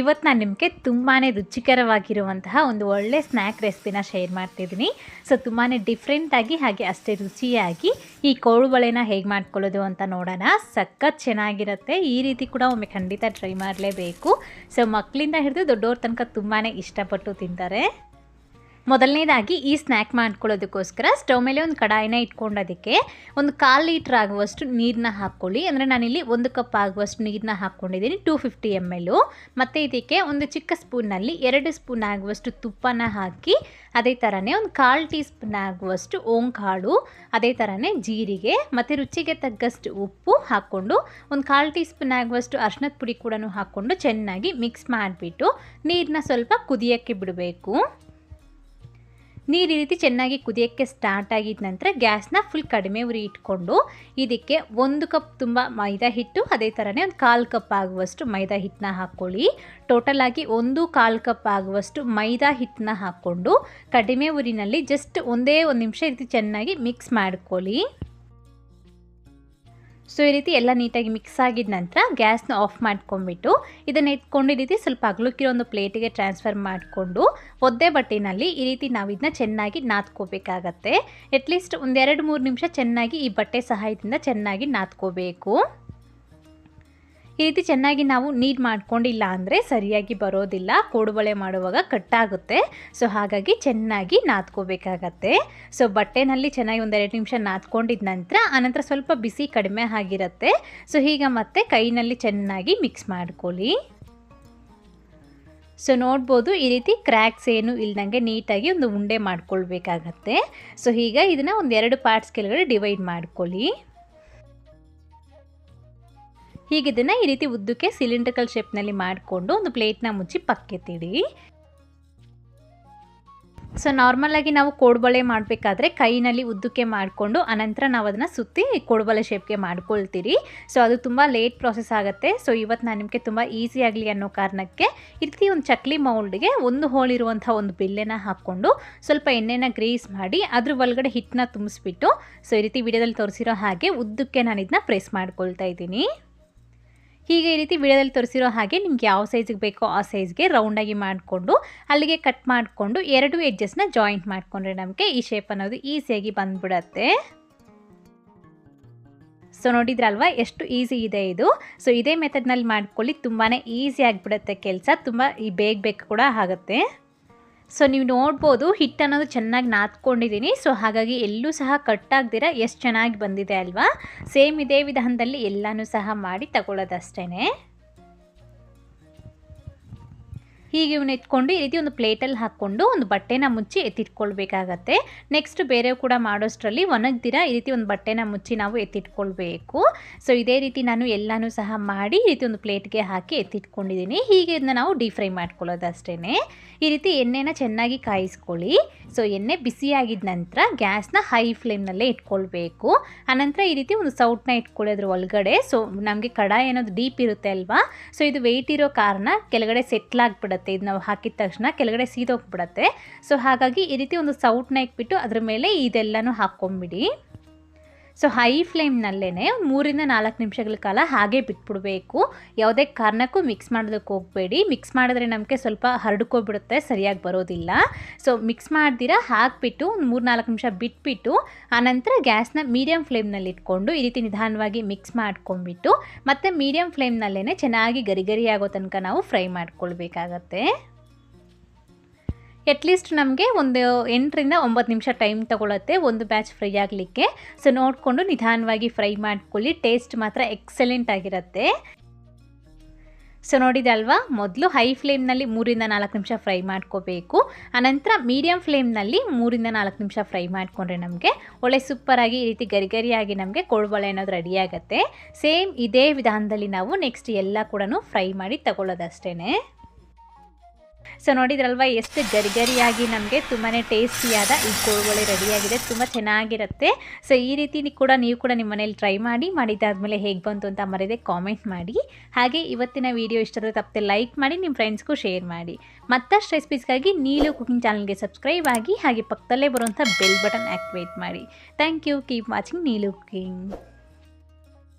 ಇವತ್ತು ನಾನು ನಿಮಗೆ ತುಂಬಾ ರುಚಿಕರವಾಗಿರುವಂತಹ ಒಂದು ಒಳ್ಳೆ ಸ್ನ್ಯಾಕ್ ರೆಸಿಪಿನ ಶೇರ್ ಮಾಡ್ತಿದ್ದೀನಿ. ಸೊ ತುಂಬಾ ಡಿಫ್ರೆಂಟಾಗಿ ಹಾಗೆ ಅಷ್ಟೇ ರುಚಿಯಾಗಿ ಈ ಕೋಳುಬಳೆನ ಹೇಗೆ ಮಾಡ್ಕೊಳ್ಳೋದು ಅಂತ ನೋಡೋಣ. ಸಖತ್ ಚೆನ್ನಾಗಿರುತ್ತೆ. ಈ ರೀತಿ ಕೂಡ ಒಮ್ಮೆ ಖಂಡಿತ ಟ್ರೈ ಮಾಡಲೇಬೇಕು. ಸೊ ಮಕ್ಕಳಿಂದ ಹಿಡಿದು ದೊಡ್ಡವ್ರ ತನಕ ತುಂಬಾ ಇಷ್ಟಪಟ್ಟು ತಿಂತಾರೆ. ಮೊದಲನೇದಾಗಿ ಈ ಸ್ನ್ಯಾಕ್ ಮಾಡ್ಕೊಳ್ಳೋದಕ್ಕೋಸ್ಕರ ಸ್ಟವ್ ಮೇಲೆ ಒಂದು ಕಡಾಯಿನ ಇಟ್ಕೊಂಡೋದಕ್ಕೆ ಒಂದು ಕಾಲು ಲೀಟ್ರ್ ಆಗುವಷ್ಟು ನೀರನ್ನ ಹಾಕ್ಕೊಳ್ಳಿ. ಅಂದರೆ ನಾನಿಲ್ಲಿ ಒಂದು ಕಪ್ ಆಗುವಷ್ಟು ನೀರನ್ನ ಹಾಕ್ಕೊಂಡಿದ್ದೀನಿ ಟೂ ಫಿಫ್ಟಿ ಎಂ ಎಲ್ಲು ಮತ್ತು ಇದಕ್ಕೆ ಒಂದು ಚಿಕ್ಕ ಸ್ಪೂನಲ್ಲಿ ಎರಡು ಸ್ಪೂನ್ ಆಗುವಷ್ಟು ತುಪ್ಪನ ಹಾಕಿ, ಅದೇ ಥರನೇ ಒಂದು ಕಾಲು ಟೀ ಸ್ಪೂನ್ ಆಗುವಷ್ಟು ಓಂಕಾಳು, ಅದೇ ಥರನೇ ಜೀರಿಗೆ, ಮತ್ತು ರುಚಿಗೆ ತಗ್ಗಷ್ಟು ಉಪ್ಪು ಹಾಕ್ಕೊಂಡು, ಒಂದು ಕಾಲು ಟೀ ಸ್ಪೂನ್ ಆಗುವಷ್ಟು ಅರ್ಶಿನದ ಪುಡಿ ಕೂಡ ಹಾಕ್ಕೊಂಡು ಚೆನ್ನಾಗಿ ಮಿಕ್ಸ್ ಮಾಡಿಬಿಟ್ಟು ನೀರನ್ನ ಸ್ವಲ್ಪ ಕುದಿಯೋಕ್ಕೆ ಬಿಡಬೇಕು. ನೀರು ಈ ರೀತಿ ಚೆನ್ನಾಗಿ ಕುದಿಯೋಕ್ಕೆ ಸ್ಟಾರ್ಟ್ ಆಗಿದ ನಂತರ ಗ್ಯಾಸ್ನ ಫುಲ್ ಕಡಿಮೆ ಉರಿ ಇಟ್ಕೊಂಡು ಇದಕ್ಕೆ ಒಂದು ಕಪ್ ತುಂಬ ಮೈದಾ ಹಿಟ್ಟು, ಅದೇ ಥರನೇ ಒಂದು ಕಾಲು ಕಪ್ ಆಗುವಷ್ಟು ಮೈದಾ ಹಿಟ್ಟನ್ನ ಹಾಕ್ಕೊಳ್ಳಿ ಟೋಟಲ್ ಆಗಿ ಒಂದು ಕಾಲು ಕಪ್ ಆಗುವಷ್ಟು ಮೈದಾ ಹಿಟ್ಟನ್ನ ಹಾಕ್ಕೊಂಡು ಕಡಿಮೆ ಉರಿನಲ್ಲಿ ಜಸ್ಟ್ ಒಂದೇ ಒಂದು ನಿಮಿಷ ಈ ರೀತಿ ಚೆನ್ನಾಗಿ ಮಿಕ್ಸ್ ಮಾಡ್ಕೊಳ್ಳಿ. ಸೊ ಈ ರೀತಿ ಎಲ್ಲ ನೀಟಾಗಿ ಮಿಕ್ಸ್ ಆಗಿದ ನಂತರ ಗ್ಯಾಸ್ನ ಆಫ್ ಮಾಡ್ಕೊಂಡ್ಬಿಟ್ಟು ಇದನ್ನು ಎತ್ಕೊಂಡು ಈ ರೀತಿ ಸ್ವಲ್ಪ ಅಗಲಕ್ಕಿರೋ ಒಂದು ಪ್ಲೇಟಿಗೆ ಟ್ರಾನ್ಸ್ಫರ್ ಮಾಡಿಕೊಂಡು ಒದ್ದೆ ಬಟ್ಟೆನಲ್ಲಿ ಈ ರೀತಿ ನಾವು ಇದನ್ನ ಚೆನ್ನಾಗಿ ನಾದ್ಕೋಬೇಕಾಗತ್ತೆ. ಅಟ್ಲೀಸ್ಟ್ ಒಂದೆರಡು ಮೂರು ನಿಮಿಷ ಚೆನ್ನಾಗಿ ಈ ಬಟ್ಟೆ ಸಹಾಯದಿಂದ ಚೆನ್ನಾಗಿ ನಾದ್ಕೋಬೇಕು. ಈ ರೀತಿ ಚೆನ್ನಾಗಿ ನಾವು ನೀಟ್ ಮಾಡ್ಕೊಂಡಿಲ್ಲ ಅಂದರೆ ಸರಿಯಾಗಿ ಬರೋದಿಲ್ಲ. ಕೋಡುಬಳೆ ಮಾಡುವಾಗ ಕಟ್ಟಾಗುತ್ತೆ. ಸೊ ಹಾಗಾಗಿ ಚೆನ್ನಾಗಿ ನಾದ್ಕೋಬೇಕಾಗತ್ತೆ. ಸೊ ಬಟ್ಟೆನಲ್ಲಿ ಚೆನ್ನಾಗಿ ಒಂದೆರಡು ನಿಮಿಷ ನಾದ್ಕೊಂಡಿದ ನಂತರ ಆನಂತರ ಸ್ವಲ್ಪ ಬಿಸಿ ಕಡಿಮೆ ಆಗಿರುತ್ತೆ. ಸೊ ಈಗ ಮತ್ತೆ ಕೈನಲ್ಲಿ ಚೆನ್ನಾಗಿ ಮಿಕ್ಸ್ ಮಾಡ್ಕೊಳ್ಳಿ. ಸೊ ನೋಡ್ಬೋದು ಈ ರೀತಿ ಕ್ರ್ಯಾಕ್ಸ್ ಏನು ಇಲ್ದಂಗೆ ನೀಟಾಗಿ ಒಂದು ಉಂಡೆ ಮಾಡ್ಕೊಳ್ಬೇಕಾಗತ್ತೆ. ಸೊ ಈಗ ಇದನ್ನು ಒಂದು ಎರಡು ಪಾರ್ಟ್ಸ್ ಕೆಳಗಡೆ ಡಿವೈಡ್ ಮಾಡ್ಕೊಳ್ಳಿ. ಹೀಗೆ ಇದನ್ನು ಈ ರೀತಿ ಉದ್ದಕ್ಕೆ ಸಿಲಿಂಡ್ರಿಕಲ್ ಶೇಪ್ನಲ್ಲಿ ಮಾಡಿಕೊಂಡು ಒಂದು ಪ್ಲೇಟ್ನ ಮುಚ್ಚಿ ಪಕ್ಕೆತ್ತಿಡಿ. ಸೊ ನಾರ್ಮಲಾಗಿ ನಾವು ಕೋಡ್ಬಳೆ ಮಾಡಬೇಕಾದ್ರೆ ಕೈನಲ್ಲಿ ಉದ್ದಕ್ಕೆ ಮಾಡಿಕೊಂಡು ಅನಂತರ ನಾವು ಅದನ್ನು ಸುತ್ತಿ ಕೋಡ್ಬಳೆ ಶೇಪ್ಗೆ ಮಾಡ್ಕೊಳ್ತೀರಿ. ಸೊ ಅದು ತುಂಬ ಲೇಟ್ ಪ್ರಾಸೆಸ್ ಆಗುತ್ತೆ. ಸೊ ಇವತ್ತು ನಾನು ನಿಮಗೆ ತುಂಬ ಈಸಿ ಆಗಲಿ ಅನ್ನೋ ಕಾರಣಕ್ಕೆ ಈ ರೀತಿ ಒಂದು ಚಕ್ಲಿ ಮೌಲ್ಡ್ಗೆ ಒಂದು ಹೋಳಿರುವಂಥ ಒಂದು ಬಿಲ್ಲೆನ ಹಾಕ್ಕೊಂಡು ಸ್ವಲ್ಪ ಎಣ್ಣೆನ ಗ್ರೀಸ್ ಮಾಡಿ ಅದ್ರ ಒಳಗಡೆ ಹಿಟ್ಟನ್ನ ತುಂಬಿಸ್ಬಿಟ್ಟು ಸೊ ಈ ರೀತಿ ವಿಡಿಯೋದಲ್ಲಿ ತೋರಿಸಿರೋ ಹಾಗೆ ಉದ್ದಕ್ಕೆ ನಾನು ಇದನ್ನ ಪ್ರೆಸ್ ಮಾಡ್ಕೊಳ್ತಾ ಇದ್ದೀನಿ. ಹೀಗೆ ಈ ರೀತಿ ವಿಡಿಯೋದಲ್ಲಿ ತೋರಿಸಿರೋ ಹಾಗೆ ನಿಮ್ಗೆ ಯಾವ ಸೈಜಿಗೆ ಬೇಕೋ ಆ ಸೈಜ್ಗೆ ರೌಂಡಾಗಿ ಮಾಡಿಕೊಂಡು, ಅಲ್ಲಿಗೆ ಕಟ್ ಮಾಡಿಕೊಂಡು ಎರಡು ಎಡ್ಜಸ್ನ ಜಾಯಿಂಟ್ ಮಾಡಿಕೊಂಡ್ರೆ ನಮಗೆ ಈ ಶೇಪ್ ಅನ್ನೋದು ಈಸಿಯಾಗಿ ಬಂದ್ಬಿಡತ್ತೆ. ಸೊ ನೋಡಿದ್ರಲ್ವಾ, ಎಷ್ಟು ಈಸಿ ಇದೆ ಇದು. ಸೊ ಇದೇ ಮೆಥಡ್ನಲ್ಲಿ ಮಾಡ್ಕೊಳ್ಳಿ ತುಂಬಾ ಈಸಿ ಆಗಿಬಿಡುತ್ತೆ ಕೆಲಸ. ತುಂಬ ಈ ಬೇಗ ಬೇಗ ಕೂಡ ಆಗುತ್ತೆ. ಸೊ ನೀವು ನೋಡ್ಬೋದು ಹಿಟ್ಟು ಅನ್ನೋದು ಚೆನ್ನಾಗಿ ನಾದ್ಕೊಂಡಿದ್ದೀನಿ. ಸೊ ಹಾಗಾಗಿ ಎಲ್ಲೂ ಸಹ ಕಟ್ಟಾಗ್ದಿರ ಎಷ್ಟು ಚೆನ್ನಾಗಿ ಬಂದಿದೆ ಅಲ್ವಾ? ಸೇಮ್ ಇದೇ ವಿಧಾನದಲ್ಲಿ ಎಲ್ಲನೂ ಸಹ ಮಾಡಿ ತಗೊಳ್ಳೋದಷ್ಟೇ ಹೀಗೆ ಇವನ್ನ ಎತ್ಕೊಂಡು ಈ ರೀತಿ ಒಂದು ಪ್ಲೇಟಲ್ಲಿ ಹಾಕ್ಕೊಂಡು ಒಂದು ಬಟ್ಟೆನ ಮುಚ್ಚಿ ಎತ್ತಿಟ್ಕೊಳ್ಬೇಕಾಗತ್ತೆ. ನೆಕ್ಸ್ಟ್ ಬೇರೆ ಕೂಡ ಮಾಡೋಷ್ಟರಲ್ಲಿ ಒಣಗ್ದಿರ, ಈ ರೀತಿ ಒಂದು ಬಟ್ಟೆನ ಮುಚ್ಚಿ ನಾವು ಎತ್ತಿಟ್ಕೊಳ್ಬೇಕು. ಸೊ ಇದೇ ರೀತಿ ನಾನು ಎಲ್ಲನೂ ಸಹ ಮಾಡಿ ಈ ರೀತಿ ಒಂದು ಪ್ಲೇಟ್ಗೆ ಹಾಕಿ ಎತ್ತಿಟ್ಕೊಂಡಿದ್ದೀನಿ. ಹೀಗೆ ಇದನ್ನ ನಾವು ಡೀಪ್ ಫ್ರೈ ಮಾಡ್ಕೊಳ್ಳೋದಷ್ಟೇ ಈ ರೀತಿ ಎಣ್ಣೆನ ಚೆನ್ನಾಗಿ ಕಾಯಿಸ್ಕೊಳ್ಳಿ. ಸೊ ಎಣ್ಣೆ ಬಿಸಿಯಾಗಿದ ನಂತರ ಗ್ಯಾಸ್ನ ಹೈ ಫ್ಲೇಮ್ನಲ್ಲೇ ಇಟ್ಕೊಳ್ಬೇಕು. ಆನಂತರ ಈ ರೀತಿ ಒಂದು ಸೌಟ್ನ ಇಟ್ಕೊಳ್ಳೋದ್ರ ಒಳಗಡೆ. ಸೊ ನಮಗೆ ಕಡಾಯಿ ಅನ್ನೋದು ಡೀಪ್ ಇರುತ್ತೆ ಅಲ್ವಾ? ಸೊ ಇದು ವೆಯ್ಟ್ ಇರೋ ಕಾರಣ ಕೆಳಗಡೆ ಸೆಟ್ಲ್ ಆಗಿಬಿಡುತ್ತೆ. ಇದು ನಾವು ಹಾಕಿದ ತಕ್ಷಣ ಕೆಳಗಡೆ ಸೀದೋಗ್ಬಿಡತ್ತೆ. ಸೊ ಹಾಗಾಗಿ ಈ ರೀತಿ ಒಂದು ಸೌಟ್ನ ಇಟ್ಬಿಟ್ಟು ಅದ್ರ ಮೇಲೆ ಇದೆಲ್ಲನೂ ಹಾಕ್ಕೊಂಬಿಡಿ. ಸೊ ಹೈ ಫ್ಲೇಮ್ನಲ್ಲೇ ಮೂರಿಂದ ನಾಲ್ಕು ನಿಮಿಷಗಳ ಕಾಲ ಹಾಗೆ ಬಿಟ್ಬಿಡಬೇಕು. ಯಾವುದೇ ಕಾರಣಕ್ಕೂ ಮಿಕ್ಸ್ ಮಾಡೋದಕ್ಕೆ ಹೋಗಬೇಡಿ. ಮಿಕ್ಸ್ ಮಾಡಿದ್ರೆ ನಮಗೆ ಸ್ವಲ್ಪ ಹರಡ್ಕೊಬಿಡುತ್ತೆ ಸರಿಯಾಗಿ ಬರೋದಿಲ್ಲ. ಸೊ ಮಿಕ್ಸ್ ಮಾಡ್ದಿರ ಹಾಕಿಬಿಟ್ಟು ಒಂದು ಮೂರು ನಾಲ್ಕು ನಿಮಿಷ ಬಿಟ್ಬಿಟ್ಟು ಆನಂತರ ಗ್ಯಾಸ್ನ ಮೀಡಿಯಮ್ ಫ್ಲೇಮ್ನಲ್ಲಿ ಇಟ್ಕೊಂಡು ಈ ರೀತಿ ನಿಧಾನವಾಗಿ ಮಿಕ್ಸ್ ಮಾಡ್ಕೊಂಡ್ಬಿಟ್ಟು, ಮತ್ತು ಮೀಡಿಯಮ್ ಫ್ಲೇಮ್ನಲ್ಲೇ ಚೆನ್ನಾಗಿ ಗರಿಗರಿಯಾಗೋ ತನಕ ನಾವು ಫ್ರೈ ಮಾಡ್ಕೊಳ್ಬೇಕಾಗತ್ತೆ. ಅಟ್ಲೀಸ್ಟ್ ನಮಗೆ ಒಂದು ಎಂಟರಿಂದ ಒಂಬತ್ತು ನಿಮಿಷ ಟೈಮ್ ತೊಗೊಳತ್ತೆ ಒಂದು ಬ್ಯಾಚ್ ಫ್ರೈ ಆಗಲಿಕ್ಕೆ. ಸೊ ನೋಡಿಕೊಂಡು ನಿಧಾನವಾಗಿ ಫ್ರೈ ಮಾಡ್ಕೊಳ್ಳಿ. ಟೇಸ್ಟ್ ಮಾತ್ರ ಎಕ್ಸಲೆಂಟ್ ಆಗಿರುತ್ತೆ. ಸೊ ನೋಡಿದಲ್ವಾ ಮೊದಲು ಹೈ ಫ್ಲೇಮ್ನಲ್ಲಿ ಮೂರಿಂದ ನಾಲ್ಕು ನಿಮಿಷ ಫ್ರೈ ಮಾಡ್ಕೋಬೇಕು. ಆನಂತರ ಮೀಡಿಯಮ್ ಫ್ಲೇಮ್ನಲ್ಲಿ ಮೂರಿಂದ ನಾಲ್ಕು ನಿಮಿಷ ಫ್ರೈ ಮಾಡಿಕೊಂಡ್ರೆ ನಮಗೆ ಒಳ್ಳೆ ಸೂಪರಾಗಿ ಈ ರೀತಿ ಗರಿ ಗರಿಯಾಗಿ ನಮಗೆ ಕೋಳ್ಬಳೆ ಅನ್ನೋದು ರೆಡಿ ಆಗುತ್ತೆ. ಸೇಮ್ ಇದೇ ವಿಧಾನದಲ್ಲಿ ನಾವು ನೆಕ್ಸ್ಟ್ ಎಲ್ಲ ಕೂಡ ಫ್ರೈ ಮಾಡಿ ತಗೊಳ್ಳೋದಷ್ಟೇ ಸೊ ನೋಡಿದ್ರಲ್ವ, ಎಷ್ಟು ಗರಿ ಗರಿಯಾಗಿ ನಮಗೆ ತುಂಬಾ ಟೇಸ್ಟಿಯಾದ ಈ ಕೋಳ್ಗೊಳೆ ರೆಡಿಯಾಗಿದೆ, ತುಂಬ ಚೆನ್ನಾಗಿರುತ್ತೆ. ಸೊ ಈ ರೀತಿ ಕೂಡ, ನೀವು ಕೂಡ ನಿಮ್ಮ ಮನೇಲಿ ಟ್ರೈ ಮಾಡಿ, ಮಾಡಿದ್ದಾದಮೇಲೆ ಹೇಗೆ ಬಂತು ಅಂತ ಮರೆಯದೆ ಕಾಮೆಂಟ್ ಮಾಡಿ. ಹಾಗೆ ಇವತ್ತಿನ ವಿಡಿಯೋ ಇಷ್ಟದ ತಪ್ಪದೆ ಲೈಕ್ ಮಾಡಿ, ನಿಮ್ಮ ಫ್ರೆಂಡ್ಸ್ಗೂ ಶೇರ್ ಮಾಡಿ. ಮತ್ತಷ್ಟು ರೆಸಿಪೀಸ್ಗಾಗಿ ನೀಲು ಕುಕಿಂಗ್ ಚಾನಲ್ಗೆ ಸಬ್ಸ್ಕ್ರೈಬ್ ಆಗಿ, ಹಾಗೆ ಪಕ್ಕದಲ್ಲೇ ಬರುವಂಥ ಬೆಲ್ ಬಟನ್ ಆ್ಯಕ್ಟಿವೇಟ್ ಮಾಡಿ. Thank you, keep watching Neelu cooking